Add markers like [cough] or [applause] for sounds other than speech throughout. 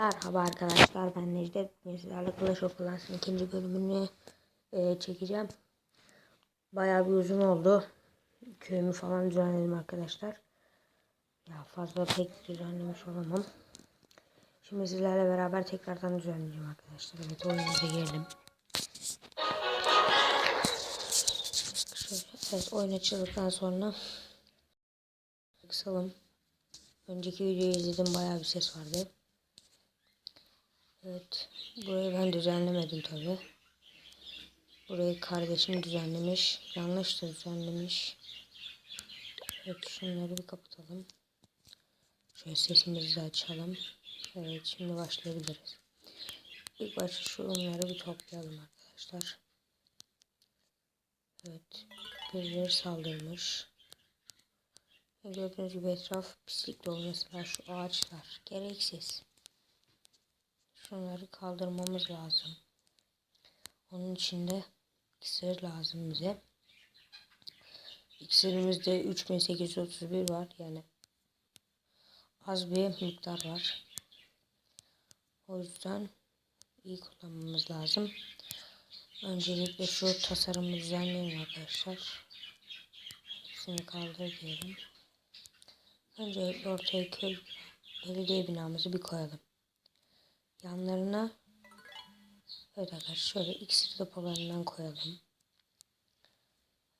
Merhaba arkadaşlar ben Necdet. Sizlerle Clash of Clans'ın ikinci bölümünü e, çekeceğim. Bayağı bir uzun oldu. Köyümü falan düzenledim arkadaşlar. Ya fazla pek düzenlemiş olamam. Şimdi sizlerle beraber tekrardan düzenleyeceğim arkadaşlar. Evet oyunumuza girelim. Şöyle, evet oyun açıldıktan sonra kısalım. Önceki videoyu izledim bayağı bir ses vardı. Evet. Burayı ben düzenlemedim tabi. Burayı kardeşim düzenlemiş. Yanlış da düzenlemiş. Evet şunları bir kapatalım. Şöyle sesimizi de açalım. Evet şimdi başlayabiliriz. İlk başta şu unları bir toplayalım arkadaşlar. Evet. Birileri saldırmış. Gördüğünüz gibi etraf pislik dolu. Mesela şu ağaçlar. Gereksiz. Şunları kaldırmamız lazım. Onun için de iksir lazım bize. İksirimizde 3831 var. Yani az bir miktar var. O yüzden iyi kullanmamız lazım. Öncelikle şu tasarımı düzenleyelim arkadaşlar. Hepsini kaldır diyelim. Öncelikle ortaya köy belediye binamızı bir koyalım yanlarına evet arkadaşlar şöyle iksir depolarından koyalım.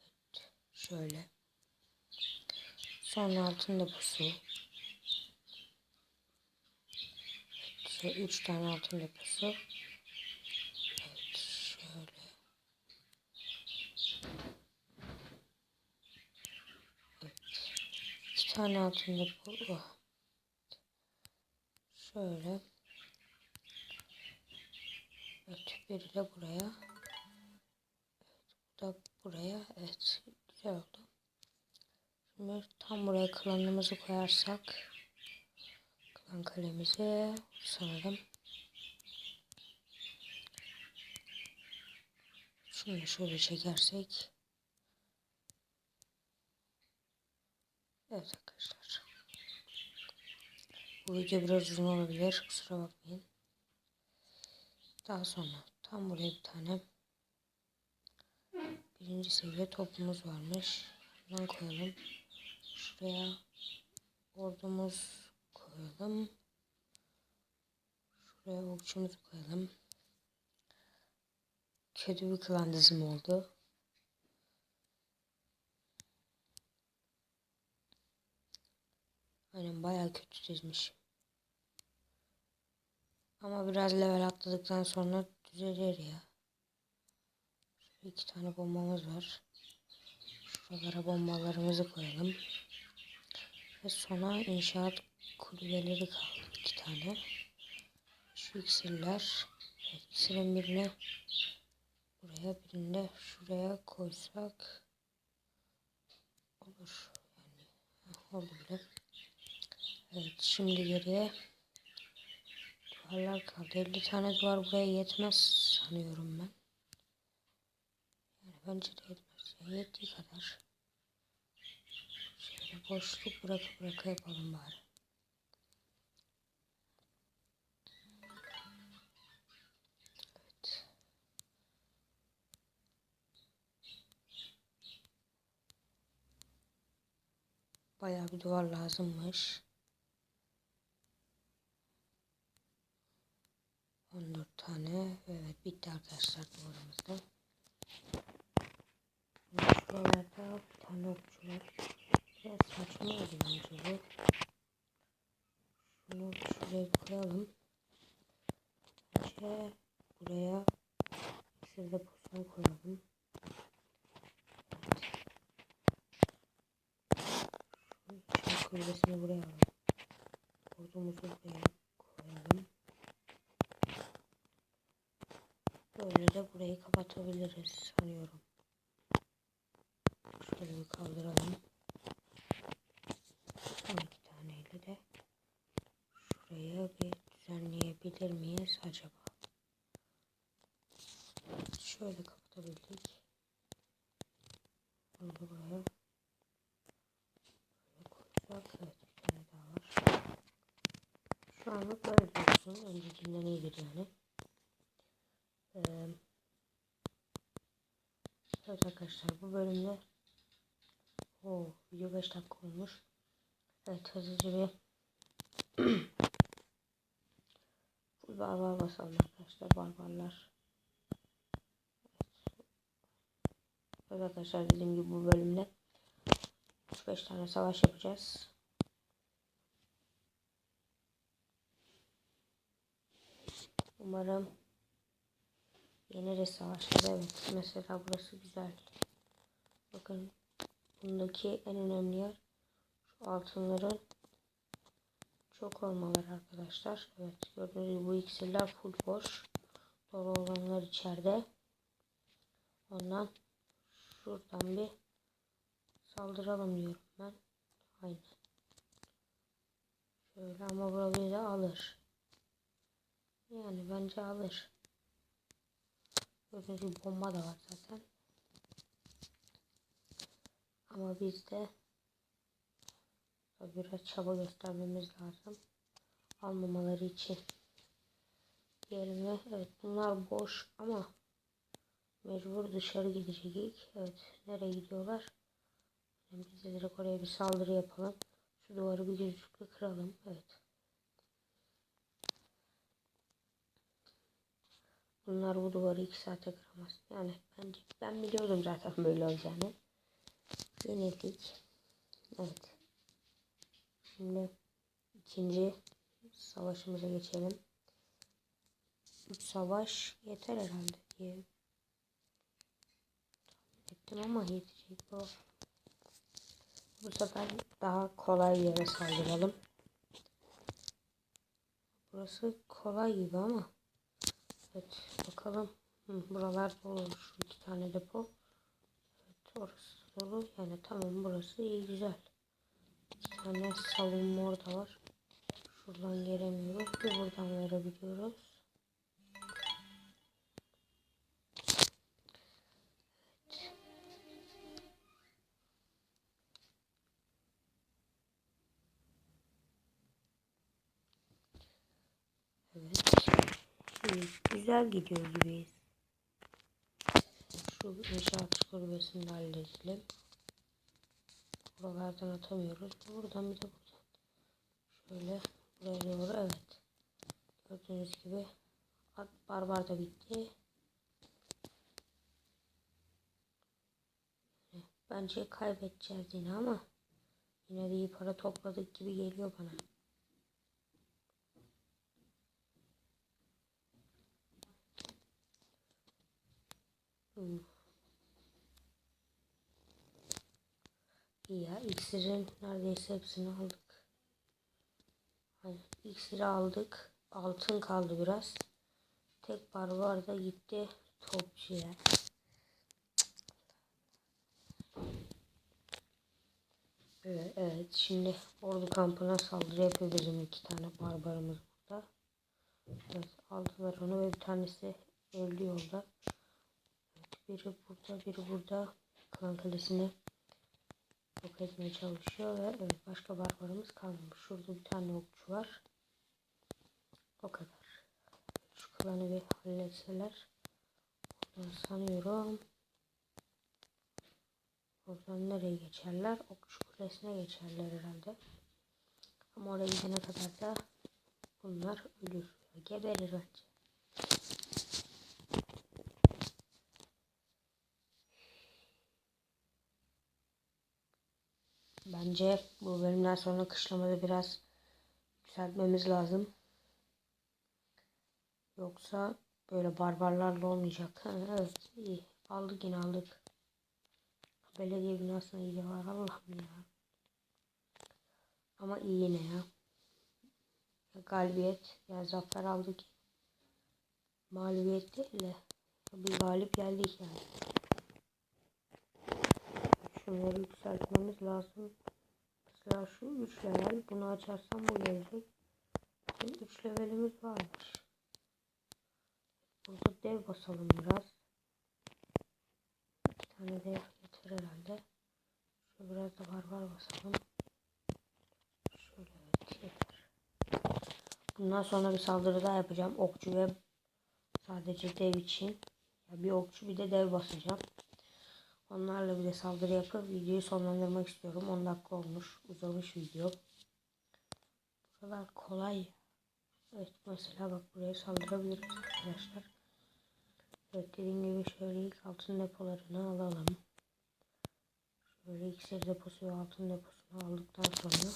Evet, şöyle. Sonra altın deposu. Evet, şöyle üç tane altın deposu. Evet, şöyle. Evet. İki tane altın depo. Oh. Şöyle. De buraya. Evet bu da buraya. Evet güzel oldu. Şimdi tam buraya klanımızı koyarsak klan kalemizi sanırım şunu şöyle çekersek Evet arkadaşlar bu video biraz uzun olabilir kusura bakmayın daha sonra tam buraya bir tane birinci seviye topumuz varmış. Bundan koyalım. Şuraya ordumuz koyalım. Şuraya okçumuzu koyalım. Kötü bir klan dizimi oldu. Aynen bayağı kötü dizmişim. Ama biraz level atladıktan sonra düzelir ya. Şöyle iki tane bombamız var. Şuralara bombalarımızı koyalım. Ve sonra inşaat kulübeleri kaldı iki tane. Şu iksirler. İksirin birini buraya birini de şuraya koysak olur. Yani oldu bile. Evet şimdi geriye duvarlar kaldı. 50 tane duvar buraya yetmez sanıyorum ben. Yani bence de yetmez. Ya yettiği kadar. Şöyle boşluk bırak bırak yapalım bari. Bayağı bir duvar lazımmış. 14 tane. Evet bitti arkadaşlar duvarımızda. Şuralarda bir tane okçu var. Biraz saçma oldu bence bu. Şunu şuraya koyalım. Bence buraya iksir deposunu koyalım. Evet. Şu kulübesini buraya alalım. Ordumuzu buraya koyalım. Böyle de burayı kapatabiliriz sanıyorum. Şöyle bir kaldıralım. Son iki taneyle de şuraya bir düzenleyebilir miyiz acaba? Şöyle kapatabildik. Bunu buraya böyle koysak evet bir tane daha var. Şu anlık böyle dursun. Öncekinden iyidir yani. Evet arkadaşlar bu bölümde o video 5 dakika olmuş. Evet hızlıca bir [clears throat] full barbar basalım arkadaşlar barbarlar. Evet arkadaşlar dediğim gibi bu bölümde 3-5 tane savaş yapacağız. Umarım yeneriz savaşları. Evet mesela burası güzel. Bakın bundaki en önemli yer şu altınların çok olmaları arkadaşlar. Evet gördüğünüz gibi bu iksirler full boş. Doğru olanlar içeride. Ondan şuradan bir saldıralım diyorum ben. Aynen. Şöyle ama burayı da alır. Yani bence alır. Gördüğünüz gibi bomba da var zaten. Ama bizde biraz çaba göstermemiz lazım. Almamaları için. Diğerine evet bunlar boş ama mecbur dışarı gidecek. Evet nereye gidiyorlar? Biz de direkt oraya bir saldırı yapalım. Şu duvarı bir gözcükle kıralım. Evet. Bunlar bu duvarı iki saate kıramaz. Yani bence ben biliyordum zaten böyle olacağını. Yenildik. Evet. Şimdi ikinci savaşımıza geçelim. Üç savaş yeter herhalde diye ettim ama yetecek bu. Bu sefer daha kolay yere saldıralım. Burası kolay gibi ama Evet bakalım. Hı, buralar dolu. Şu iki tane depo. Evet orası dolu. Yani tamam burası iyi güzel. İki tane savunma orada var. Şuradan gelemiyoruz. Bir buradan verebiliyoruz. Güzel gidiyor gibiyiz. Şu inşaat kulübesini halledelim. Buralardan atamıyoruz. Buradan bir de buradan. Şöyle buraya doğru evet. Gördüğünüz gibi at barbar da bitti. Bence kaybedeceğiz yine ama yine de iyi para topladık gibi geliyor bana. Hmm. İyi ya iksirin neredeyse hepsini aldık. Hani iksiri aldık. Altın kaldı biraz. Tek barbar da gitti topçuya. Evet, evet şimdi ordu kampına saldırı yapıyor bizim iki tane barbarımız burada. Evet aldılar onu ve bir tanesi öldü yolda. Biri burada, biri burada. Klan kalesini yok etmeye çalışıyor ve evet başka barbarımız kalmamış. Şurada bir tane okçu var. O kadar. Şu klanı bir halletseler. Oradan sanıyorum. Oradan nereye geçerler? Okçu kulesine geçerler herhalde. Ama oraya gidene kadar da bunlar ölür. Geberir bence. Bence bu bölümden sonra kışlamada biraz yükseltmemiz lazım. Yoksa böyle barbarlarla olmayacak. Evet iyi. Aldık yine aldık. Belediye binasına gidiyorlar. Allah'ım ya. Ama iyi yine ya. Galibiyet. Yani zafer aldık. Mağlubiyet değil de bir galip geldik yani. Şunları yükseltmemiz lazım. Mesela şu 3 level. Bunu açarsam bu gelecek. 3 levelimiz varmış. Burada dev basalım biraz. Bir tane dev yeter herhalde. Şöyle biraz da barbar basalım. Şöyle evet yeter. Bundan sonra bir saldırı daha yapacağım. Okçu ve sadece dev için. Ya bir okçu bir de dev basacağım. Onlarla bir de saldırı yapıp videoyu sonlandırmak istiyorum. 10 dakika olmuş. Uzamış video. Buralar kolay. Evet mesela bak buraya saldırabiliriz arkadaşlar. Evet dediğim gibi şöyle ilk altın depolarını alalım. Şöyle iksir deposu ve altın deposunu aldıktan sonra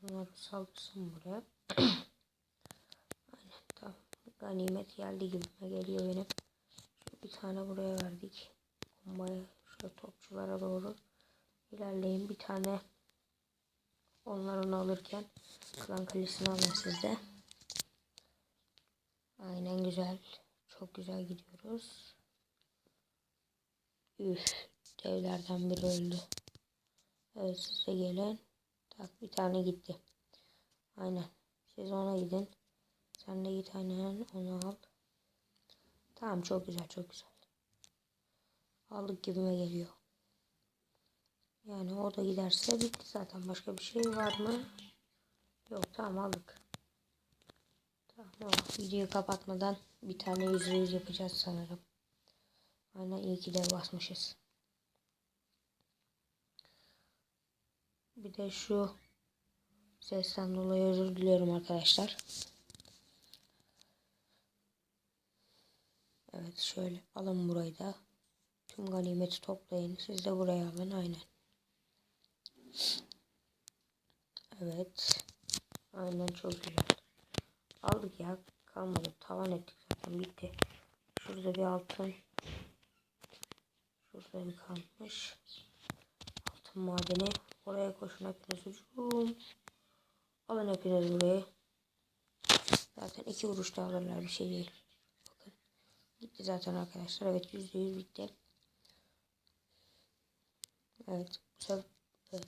şunları saldırsın buraya. [clears throat] Aynen tamam. Ganimet geldi gibime geliyor benim. Şöyle bir tane buraya verdik. Bombaya şöyle topçulara doğru ilerleyin. Bir tane onlar onu alırken klan kalesini alın sizde. Aynen güzel. Çok güzel gidiyoruz. Üf. Devlerden biri öldü. Evet size gelen. Tak bir tane gitti. Aynen. Siz ona gidin. Sen de git aynen onu al. Tamam çok güzel çok güzel. Aldık gibime geliyor. Yani o da giderse bitti zaten. Başka bir şey var mı? Yok tamam aldık. Tamam videoyu kapatmadan bir tane yüzde yüz yapacağız sanırım. Aynen iyi ki de basmışız. Bir de şu sesten dolayı özür diliyorum arkadaşlar. Evet şöyle alın burayı da. Tüm ganimeti toplayın. Siz de buraya alın aynen. Evet. Aynen çok güzel. Aldık ya. Kalmadı. Tavan ettik zaten. Bitti. Şurada bir altın. Şurada bir kalmış. Altın madeni. Oraya koşun hepiniz ucum. Alın hepiniz burayı. Zaten iki vuruşta alırlar bir şey değil. Bakın. Gitti zaten arkadaşlar. Evet yüzde yüz bitti. Evet. Bu.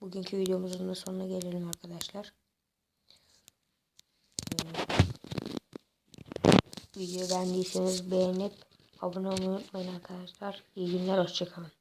Bugünkü videomuzun da sonuna gelelim arkadaşlar. Videoyu beğendiyseniz beğenip abone olmayı unutmayın arkadaşlar. İyi günler, hoşçakalın.